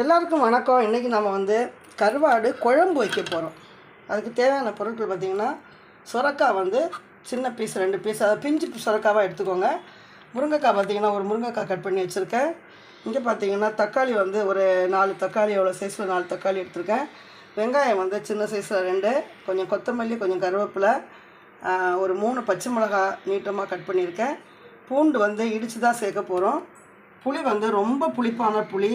எல்லாருக்கும் வணக்கம். இன்றைக்கி நம்ம வந்து கருவாடு குழம்பு வைக்க போகிறோம் அதுக்கு தேவையான பொருட்கள் பார்த்திங்கன்னா சுரக்காய் வந்து சின்ன பீஸ் ரெண்டு பீஸ் அதை பிஞ்சு சுரக்காவாக எடுத்துக்கோங்க. முருங்கைக்காய் பார்த்திங்கன்னா ஒரு முருங்கைக்காய் கட் பண்ணி வச்சுருக்கேன். இங்கே பார்த்தீங்கன்னா தக்காளி வந்து ஒரு நாலு தக்காளி எவ்வளோ சைஸில் நாலு தக்காளி எடுத்திருக்கேன். வெங்காயம் வந்து சின்ன சைஸில் ரெண்டு கொஞ்சம் கொத்தமல்லி கொஞ்சம் கருவேப்பிலை ஒரு மூணு பச்சை மிளகாய் நீட்டமாக கட் பண்ணியிருக்கேன். பூண்டு வந்து இடித்து தான் சேர்க்க போகிறோம் புளி வந்து ரொம்ப புளிப்பான புளி.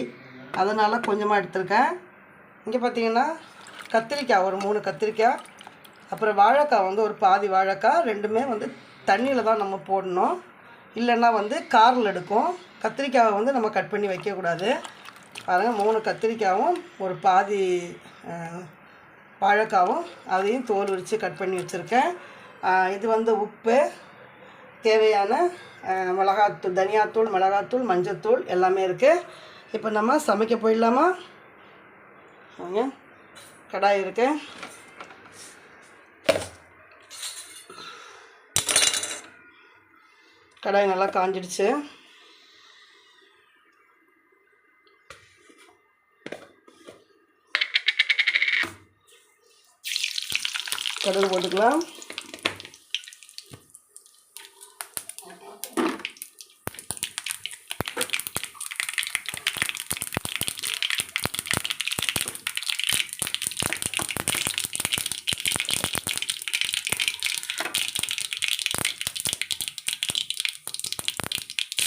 அதனால் கொஞ்சமாக எடுத்திருக்கேன். இங்கே பார்த்தீங்கன்னா கத்திரிக்காய் ஒரு மூணு கத்திரிக்காய் அப்புறம் வாழைக்காய் வந்து ஒரு பாதி வாழைக்காய் ரெண்டுமே வந்து தண்ணியில் தான் நம்ம போடணும். இல்லைன்னா வந்து காரில் எடுக்கும். கத்திரிக்காயை வந்து நம்ம கட் பண்ணி வைக்கக்கூடாது பாருங்கள் மூணு கத்திரிக்காயும் ஒரு பாதி வாழைக்காவும் அதையும் தோல் உரித்து கட் பண்ணி வச்சுருக்கேன். இது வந்து உப்பு தேவையான மிளகாத்தூள் தனியாத்தூள் மிளகாத்தூள் மஞ்சத்தூள் எல்லாமே இருக்குது இப்போ நம்ம சமைக்க போயிடலாமா? வாங்க கடாய் இருக்கு. கடாய் நல்லா காஞ்சிடுச்சு. கடுகு போட்டுக்கலாம்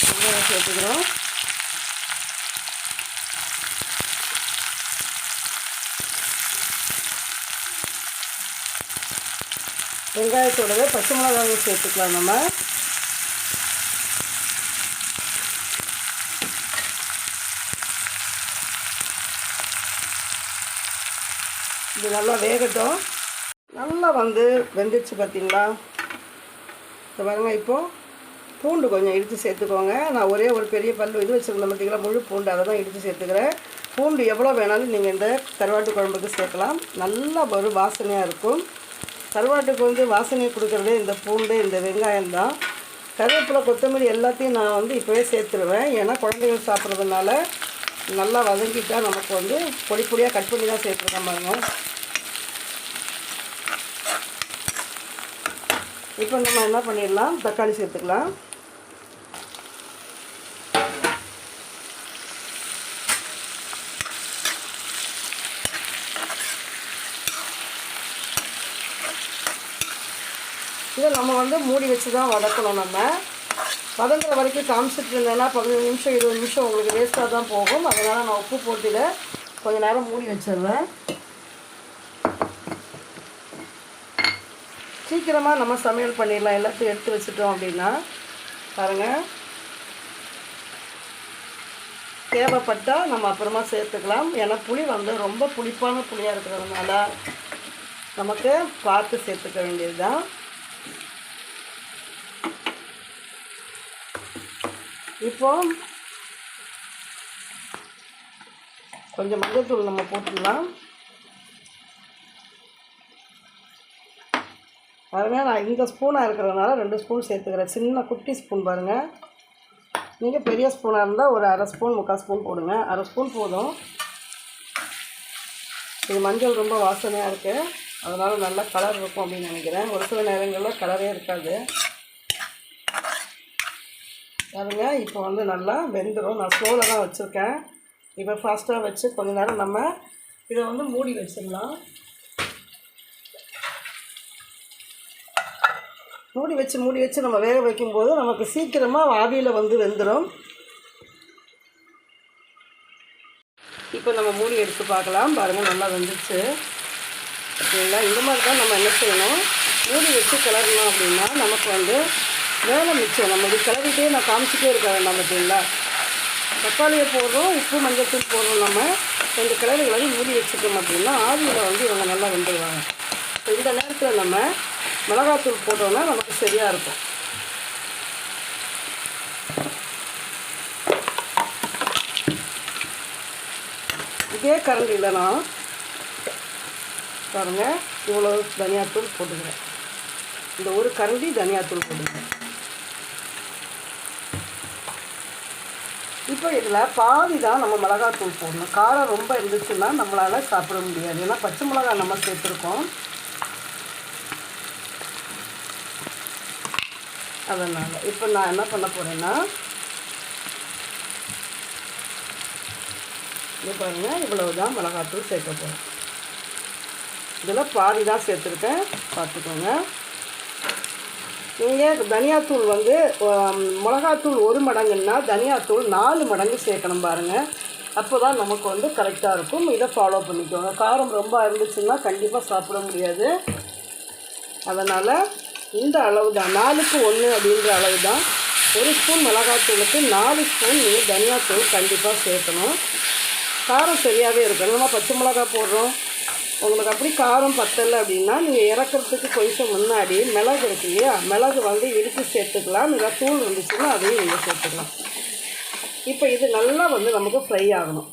வெங்காயம் சேர்த்துக்கிறோம் வெங்காயத்தோடவே பச்சை மிளகாவும் சேர்த்துக்கலாம் நம்ம. இது நல்லா வேகட்டும். நல்லா வந்து வெந்துச்சு பார்த்தீங்களா இந்த இப்போது பூண்டு கொஞ்சம் இடித்து சேர்த்துக்கோங்க. நான் ஒரே ஒரு பெரிய பல்லு இது வச்சுருந்தேன் பார்த்தீங்களா? முழு பூண்டு அதை தான் இடித்து சேர்த்துக்கிறேன். பூண்டு எவ்வளோ வேணாலும் நீங்கள் இந்த கருவாட்டு குழம்புக்கு சேர்க்கலாம். நல்லா ஒரு வாசனையாக இருக்கும். கருவாட்டுக்கு வந்து வாசனையை கொடுக்குறதே இந்த பூண்டு இந்த வெங்காயம் தான். கருவேப்பிலை கொத்தமல்லி எல்லாத்தையும் நான் வந்து இப்போவே சேர்த்துருவேன். ஏன்னா குழந்தைகள் சாப்பிட்றதுனால நல்லா வதங்கிட்டா நமக்கு வந்து பொடி பொடியாக கட் பண்ணி தான் சேர்த்துருக்கேன் பாருங்க. இப்போ நம்ம என்ன பண்ணிடலாம்? தக்காளி சேர்த்துக்கலாம். இதை நம்ம வந்து மூடி வச்சு தான் வதக்கணும் நம்ம. வதங்குற வரைக்கும் காமிச்சிட்டு இருந்தேன்னா பதினஞ்சு நிமிஷம் இருபது நிமிஷம் உங்களுக்கு வேஸ்ட்டாக தான் போகும். அதனால் நான் உப்பு போட்டு கொஞ்ச நேரம் மூடி வச்சிடுறேன். சீக்கிரமாக நம்ம சமையல் பண்ணிடலாம். எல்லாத்தையும் எடுத்து வச்சுட்டோம் அப்படின்னா. பாருங்கள் தேவைப்பட்டால் நம்ம அப்புறமா சேர்த்துக்கலாம். ஏன்னா புளி வந்து ரொம்ப புளிப்பான புளியாக இருக்கிறதுனால நமக்கு பார்த்து சேர்த்துக்க வேண்டியது தான் இப்போ கொஞ்சம் மஞ்சத்தூள் நம்ம போட்டுடலாம் பாருங்கள் நான் இந்த ஸ்பூனாக இருக்கிறதுனால ரெண்டு ஸ்பூன் சேர்த்துக்கிறேன். சின்ன குட்டி ஸ்பூன் பாருங்கள் நீங்கள் பெரிய ஸ்பூனாக இருந்தால் ஒரு அரை ஸ்பூன் முக்கால் ஸ்பூன் போடுங்க. அரை ஸ்பூன் போதும். இது மஞ்சள் ரொம்ப வாசனையாக இருக்குது அதனால் நல்ல கலர் இருக்கும் அப்படின்னு நினைக்கிறேன். ஒரு சில நேரங்களில் கலரே இருக்காது. பாருங்க இப்போ வந்து நல்லா வெந்துடும் நான் ஸ்லோவில் தான் வச்சுருக்கேன். இப்போ ஃபாஸ்ட்டாக வச்சு கொஞ்ச நேரம் நம்ம இதை வந்து மூடி வச்சிடலாம். மூடி வச்சு மூடி வச்சு நம்ம வேக வைக்கும்போது நமக்கு சீக்கிரமாக ஆவியில் வந்து வெந்துடும் இப்போ நம்ம மூடி எடுத்து பார்க்கலாம். பாருங்கள் நல்லா வந்துச்சு. ஓகேங்களா இந்த மாதிரி தான் நம்ம என்ன செய்யணும்? மூடி வச்சு கிளறணும் அப்படின்னா நமக்கு வந்து வேலை மிச்சம். நம்ம இது கிளறிட்டே நான் காமிச்சிட்டே இருக்க வேண்டாம் பார்த்தீங்களா? தக்காளியை போடுறோம் உப்பு மஞ்சள் தூள் போடுறோம் நம்ம. ரெண்டு கிளறுகளை மூடி வச்சுட்டோம் அப்படின்னா ஆவியில் வந்து இவங்க நல்லா வெந்துடுவாங்க இப்போ இந்த நேரத்தில் நம்ம மிளகாத்தூள் போட்டோம்னா நமக்கு சரியாக இருக்கும். இதே கரண்டியில் நான் பாருங்கள் இவ்வளோ தனியாத்தூள் போட்டுக்கிறேன். இந்த ஒரு கரண்டி தனியாத்தூள் போட்டுக்கிறேன். இப்போ இதில் பாதி தான் நம்ம மிளகாத்தூள் போடணும். காரம் ரொம்ப இருந்துச்சுன்னா நம்மளால் சாப்பிட முடியாது. ஏன்னா பச்சை மிளகா நம்ம சேர்த்துருக்கோம். அதனால் இப்போ நான் என்ன பண்ண போகிறேன்னா இது பாருங்கள் இவ்வளவு தான் மிளகாத்தூள் சேர்க்க போகிறேன் இதில் பாதி தான் சேர்த்துருக்கேன். பார்த்துக்கோங்க. நீங்கள் தனியாத்தூள் வந்து மிளகாத்தூள் ஒரு மடங்குன்னா தனியாத்தூள் நாலு மடங்கு சேர்க்கணும் பாருங்கள் அப்போ தான் நமக்கு வந்து கரெக்டாக இருக்கும். இதை ஃபாலோ பண்ணிக்கோங்க. காரம் ரொம்ப இருந்துச்சுன்னா கண்டிப்பாக சாப்பிட முடியாது. அதனால் இந்த அளவு தான் நாலுக்கு ஒன்று அப்படின்ற அளவு தான் ஒரு ஸ்பூன் மிளகாத்தூளுக்கு நாலு ஸ்பூன் நீங்கள் தனியாத்தூள் கண்டிப்பாக சேர்க்கணும். காரம் சரியாகவே இருக்கணும். நம்ம பச்சை மிளகா போடுறோம். உங்களுக்கு அப்படி காரம் பத்தலை அப்படின்னா நீங்கள் இறக்குறதுக்கு கொஞ்சம் முன்னாடி மிளகு இருக்கு இல்லையா? மிளகு வந்து இடித்து சேர்த்துக்கலாம். இல்லை தூள் இருந்துச்சுன்னா அதையும் நீங்கள் சேர்த்துக்கலாம். இப்போ இது நல்லா வந்து நமக்கு ஃப்ரை ஆகணும்.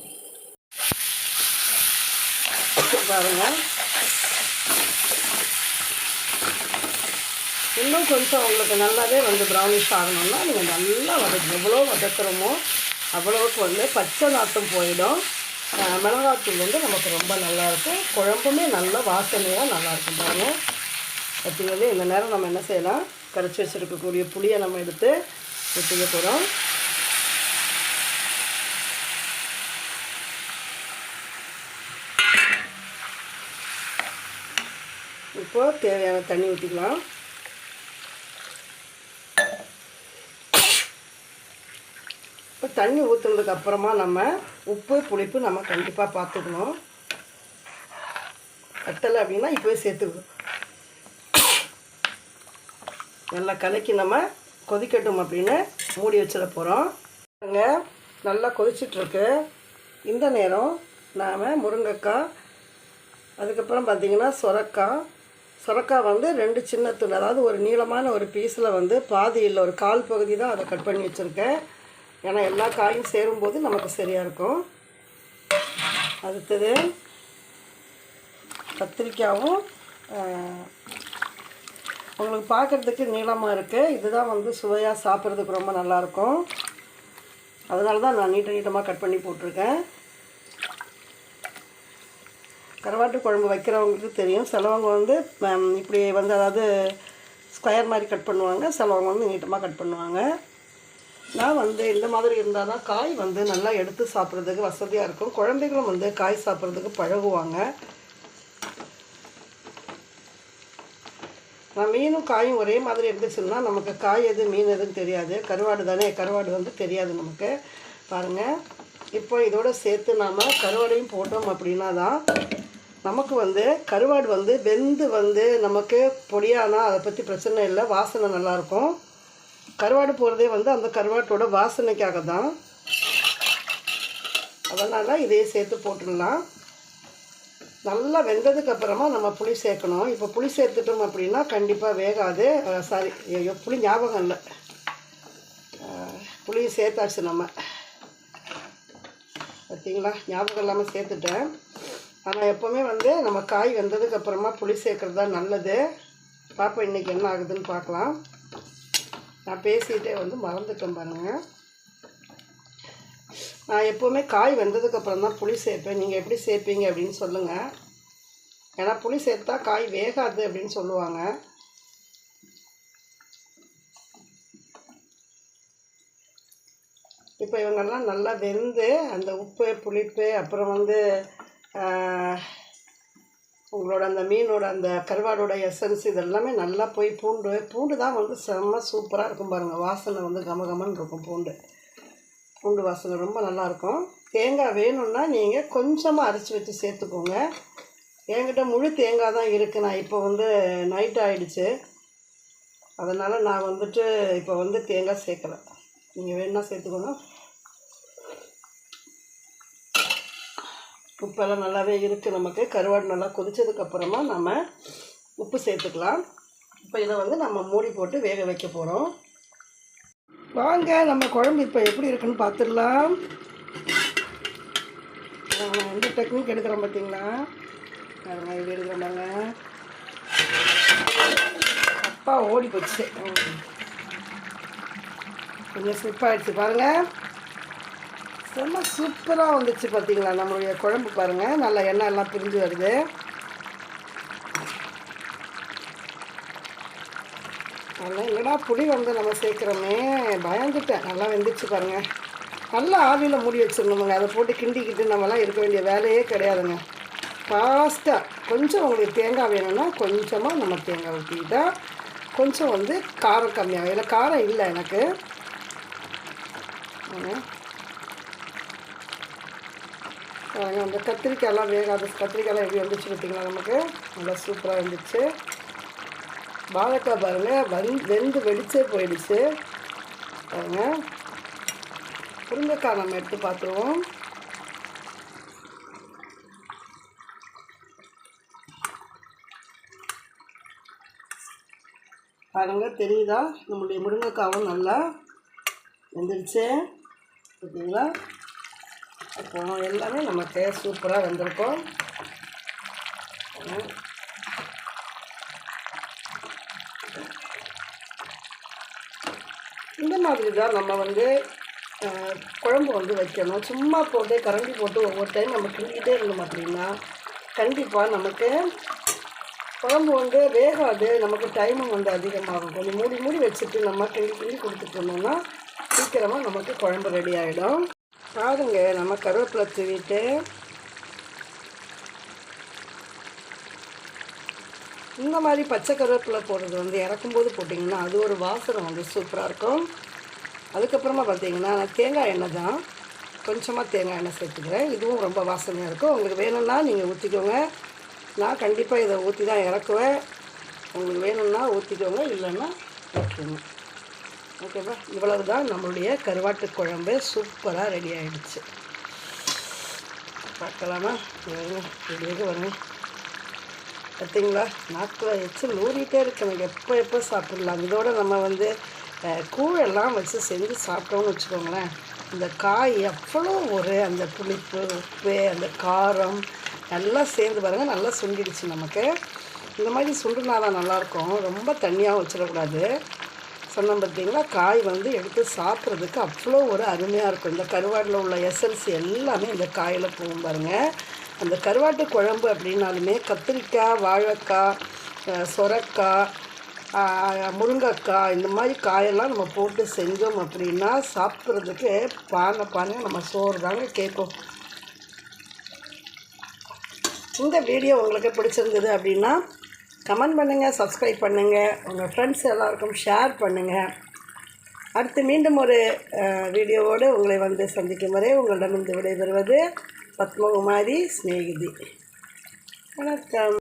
பாருங்கள் இன்னும் கொஞ்சம் உங்களுக்கு நல்லாவே வந்து ப்ரௌனிஷ் ஆகணும்னா நீங்கள் நல்லா வதக்கணும் எவ்வளோ வதக்குறோமோ அவ்வளோவுக்கு வந்து பச்சை நாட்டம் போயிடும். மிளகாத்தூள் வந்து நமக்கு ரொம்ப நல்லாயிருக்கும் குழம்புமே நல்ல வாசனையாக நல்லாயிருக்கும் பாருங்கள் பார்த்தீங்கன்னா இந்த நேரம் நம்ம என்ன செய்யலாம்? கரைச்சி வச்சுருக்கக்கூடிய புளியை நம்ம எடுத்து ஊற்றிக்க போகிறோம் இப்போது தேவையான தண்ணி ஊற்றிக்கலாம் தண்ணி ஊற்றுனதுக்கு அப்புறமா நம்ம உப்பு புளிப்பு நம்ம கண்டிப்பாக பார்த்துக்கணும். கட்டலை அப்படின்னா இப்போவே சேர்த்துக்கணும். நல்லா கலக்கி நம்ம கொதிக்கட்டும் அப்படின்னு மூடி வச்சிட போகிறோம் பாருங்க நல்லா கொதிச்சிட்ருக்கு. இந்த நேரம் நாம் முருங்கைக்காய் அதுக்கப்புறம் பார்த்திங்கன்னா சொரக்காய். சொரக்காய் வந்து ரெண்டு சின்ன துண்டு அதாவது ஒரு நீளமான ஒரு பீஸில் வந்து பாதியில் ஒரு கால் பகுதி தான் அதை கட் பண்ணி வச்சுருக்கேன். ஏன்னா எல்லா காயும் சேரும்போது நமக்கு சரியாக இருக்கும். அடுத்தது கத்திரிக்காயும் உங்களுக்கு பார்க்குறதுக்கு நீளமாக இருக்குது இதுதான் வந்து சுவையாக சாப்பிட்றதுக்கு ரொம்ப நல்லாயிருக்கும் அதனால தான் நான் நீட்ட நீட்டமாக கட் பண்ணி போட்டிருக்கேன். கருவாட்டு குழம்பு வைக்கிறவங்களுக்கு தெரியும். சிலவங்க வந்து இப்படி வந்து அதாவது ஸ்கொயர் மாதிரி கட் பண்ணுவாங்க. சிலவங்க வந்து நீட்டமாக கட் பண்ணுவாங்க. நான் வந்து இந்த மாதிரி இருந்தால் தான் காய் வந்து நல்லா எடுத்து சாப்பிட்றதுக்கு வசதியாக இருக்கும். குழந்தைகளும் வந்து காய் சாப்பிட்றதுக்கு பழகுவாங்க. நான் மீனும் காயும் ஒரே மாதிரி இருந்துச்சுன்னா நமக்கு காய் எது மீன் எதுன்னு தெரியாது. கருவாடு தானே? கருவாடு வந்து தெரியாது நமக்கு. பாருங்கள் இப்போ இதோட சேர்த்து நாம் கருவாடையும் போட்டோம் அப்படின்னா தான் நமக்கு வந்து கருவாடு வந்து வெந்து வந்து நமக்கு பொடியானால் அதை பற்றி பிரச்சனை இல்லை. வாசனை நல்லாயிருக்கும் கருவாடு போகிறதே வந்து அந்த கருவாட்டோட வாசனைக்காக தான் அதனால் இதையே சேர்த்து போட்டுடலாம். நல்லா வெந்ததுக்கு அப்புறமா நம்ம புளி சேர்க்கணும். இப்போ புளி சேர்த்துட்டோம் அப்படின்னா கண்டிப்பாக வேகாது. சாரி ஐயோ புளி ஞாபகம் இல்லை. புளியை புளி சேர்த்தாச்சு நம்ம. பார்த்தீங்களா? ஞாபகம் இல்லாமல் சேர்த்துட்டேன். ஆனால் எப்போவுமே வந்து நம்ம காய் வெந்ததுக்கு அப்புறமா புளி சேர்க்குறது தான் நல்லது. பார்ப்போம் இன்றைக்கி என்ன ஆகுதுன்னு பார்க்கலாம். நான் பேசிகிட்டே வந்து மறந்துட்டேன் பாருங்கள் நான் எப்போவுமே காய் வெந்ததுக்கப்புறம் தான் புளி சேர்ப்பேன். நீங்கள் எப்படி சேர்ப்பீங்க அப்படின்னு சொல்லுங்கள் ஏன்னா புளி சேர்த்தா காய் வேகாது அப்படின்னு சொல்லுவாங்க. இப்போ இவங்கெல்லாம் நல்லா வெந்து அந்த உப்பு புளிப்பு அப்புறம் வந்து உங்களோட அந்த மீனோட அந்த கருவாடோட எசன்ஸ் இதெல்லாமே நல்லா போய் பூண்டு பூண்டு தான் வந்து செம்ம சூப்பராக இருக்கும் பாருங்கள் வாசனை வந்து கமகமன்னு இருக்கும் பூண்டு. பூண்டு வாசனை ரொம்ப நல்லாயிருக்கும் தேங்காய் வேணும்னா நீங்கள் கொஞ்சமாக அரைச்சி வச்சு சேர்த்துக்கோங்க. என்கிட்ட முழு தேங்காய் தான் இருக்குது நான் இப்போ வந்து நைட் ஆகிடுச்சு அதனால் நான் வந்துட்டு இப்போ வந்து தேங்காய் சேர்க்கலை. நீங்கள் வேணும்னா சேர்த்துக்கோங்க. உப்பெல்லாம் நல்லாவே இருக்குது நமக்கு. கருவாடு நல்லா கொதித்ததுக்கப்புறமா நம்ம உப்பு சேர்த்துக்கலாம். இப்போ இதை வந்து நம்ம மூடி போட்டு வேக வைக்க போகிறோம் வாங்க நம்ம குழம்பு இப்போ எப்படி இருக்குன்னு பார்த்துடலாம் நான் எந்த டெக்னிக் எடுக்கிறோம் பார்த்தீங்களா அது மாதிரி எடுக்கிறேன் அப்பா ஓடி போச்சு கொஞ்சம் ஸ்லிப் ஆகிடுச்சு பாருங்கள் ரொம்ப சூப்பராக வந்துச்சு பார்த்தீங்களா நம்மளுடைய குழம்பு பாருங்கள் நல்லா எண்ணெய் எல்லாம் பிரிஞ்சு வருது. நல்லா என்னடா புளி வந்து நம்ம சேர்க்குறோமே? பயந்துட்டேன். நல்லா வெந்துச்சு பாருங்கள் நல்லா ஆவியில் மூடி வச்சிடணுமுங்க அதை போட்டு கிண்டிக்கிட்டு நம்மலாம் இருக்க வேண்டிய வேலையே கிடையாதுங்க. ஃபாஸ்ட்டாக கொஞ்சம் உங்களுக்கு தேங்காய் வேணும்னா கொஞ்சமாக நம்ம தேங்காய் ஊற்றிக்கிட்டா கொஞ்சம் வந்து காரம் கம்மியாகும். ஏன்னா காரம் இல்லை எனக்கு ஆமாம். பாருங்க அந்த கத்திரிக்காயெல்லாம் வேகாத கத்திரிக்காயெல்லாம் எப்படி வந்துச்சு பார்த்தீங்களா நமக்கு? நல்லா சூப்பராக இருந்துச்சு. வாழைக்காய் பாருங்கள் வந் வெந்து வெடிச்சே போயிடுச்சு. பாருங்க. முருங்கைக்காய் நம்ம எடுத்து பார்த்துருவோம். பாருங்கள் தெரியுதா? நம்மளுடைய முருங்கைக்காவும் நல்லா வெந்துருச்சு. ஓகேங்களா இப்போ எல்லாமே நமக்கு சூப்பராக வந்திருக்கும். இந்த மாதிரி தான் நம்ம வந்து குழம்பு வந்து வைக்கணும். சும்மா போட்டு கரண்டி போட்டு ஒவ்வொரு டைம் நம்ம கிண்டிக்கிட்டே இருந்தோம் அப்படின்னா கண்டிப்பாக நமக்கு குழம்பு வந்து வேகாது. நமக்கு டைமும் வந்து அதிகமாகும். கொஞ்சம் மூடி மூடி வச்சுட்டு நம்ம கிண்டி கிண்டி கொடுத்துட்டு சீக்கிரமாக நமக்கு குழம்பு ரெடி ஆகிடும் பாருங்க நம்ம கருவேப்பிலை தூவிட்டு. இந்த மாதிரி பச்சை கருவேப்பிலை போடுறது வந்து இறக்கும்போது போட்டிங்கன்னா அது ஒரு வாசனை வந்து சூப்பராக இருக்கும். அதுக்கப்புறமா பார்த்தீங்கன்னா நான் தேங்காய் எண்ணெய் தான் கொஞ்சமாக தேங்காய் எண்ணெய் சேர்த்துக்கிறேன். இதுவும் ரொம்ப வாசனையாக இருக்கும். உங்களுக்கு வேணும்னா நீங்கள் ஊற்றிக்கோங்க நான் கண்டிப்பாக இதை ஊற்றி தான் இறக்குவேன். உங்களுக்கு வேணும்னா ஊற்றிக்கோங்க இல்லைன்னா விட்டுருங்க ஓகேவா இவ்வளவு தான் நம்மளுடைய கருவாட்டு குழம்பு. சூப்பராக ரெடி ஆகிடுச்சு பார்க்கலாமா? வருங்க வருங்க பார்த்தீங்களா நாக்கில் எச்சில் ஊறிட்டே இருக்கு எப்போ எப்போ சாப்பிடலாம்? இதோட நம்ம வந்து கூழெல்லாம் வச்சு செஞ்சு சாப்பிட்டோம்னு வச்சுக்கோங்களேன். இந்த காய் எவ்வளோ ஒரு அந்த புளிப்பு உப்பு அந்த காரம் நல்லா சேர்ந்து பாருங்கள் நல்லா சுண்டிடுச்சு நமக்கு. இந்த மாதிரி சுண்டுனா தான் நல்லாயிருக்கும் ரொம்ப தண்ணியாகவும் வச்சிடக்கூடாது. சொன்னோம் பார்த்தீங்களா? காய் வந்து எடுத்து சாப்பிட்றதுக்கு அவ்வளோ ஒரு அருமையாக இருக்கும். இந்த கருவாட்டில் உள்ள எசன்ஸ் எல்லாமே இந்த காயில் போகும் பாருங்கள் அந்த கருவாட்டு குழம்பு அப்படின்னாலுமே கத்திரிக்காய் வாழைக்காய் சொரக்காய் முருங்கைக்காய் இந்த மாதிரி காயெல்லாம் நம்ம போட்டு செஞ்சோம் அப்படின்னா சாப்பிட்றதுக்கு பானை பானை நம்ம சோறு தாங்க கேட்கும். இந்த வீடியோ உங்களுக்கு பிடிச்சிருந்தது அப்படின்னா கமெண்ட் பண்ணுங்கள் சப்ஸ்கிரைப் பண்ணுங்கள் உங்கள் ஃப்ரெண்ட்ஸ் எல்லாருக்கும் ஷேர் பண்ணுங்கள் அடுத்து மீண்டும் ஒரு வீடியோவோடு உங்களை வந்து சந்திக்கும் வரை உங்களிடமிருந்து விடைபெறுவது பத்மகுமாரி ஸ்நேகிதி. வணக்கம்.